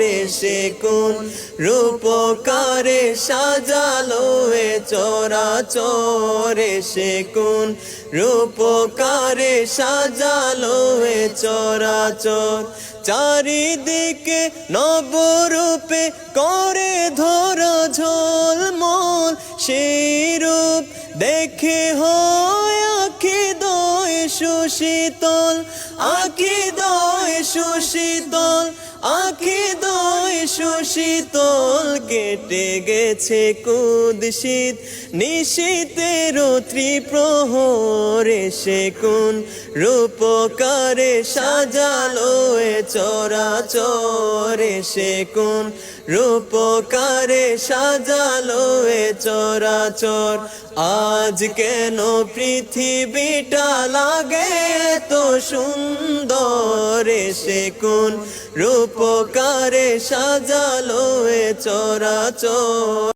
এসে কোন রূপকারে সাজালো এ চরাচর এসে কোন রূপকারে সাজালো এ চরাচর। চারিদিকে নবরূপে করে ধরা ঝলমল সেই রূপ দেখে হয় আখি দয় সুশীতল, আখি দয় সুশীতল, আখি দয় সুশীতল কেটে গেছে কুদশীত। নিশীতের ত্রিপ্রহর এসে কোন রূপকারে সাজালো এ চরাচর এসে কোন রূপকারে সাজালো এ চরাচর। আজ কেন পৃথিবীটা লাগে তো সুন্দর সে কোন রূপকারে সাজালো এ চরাচর।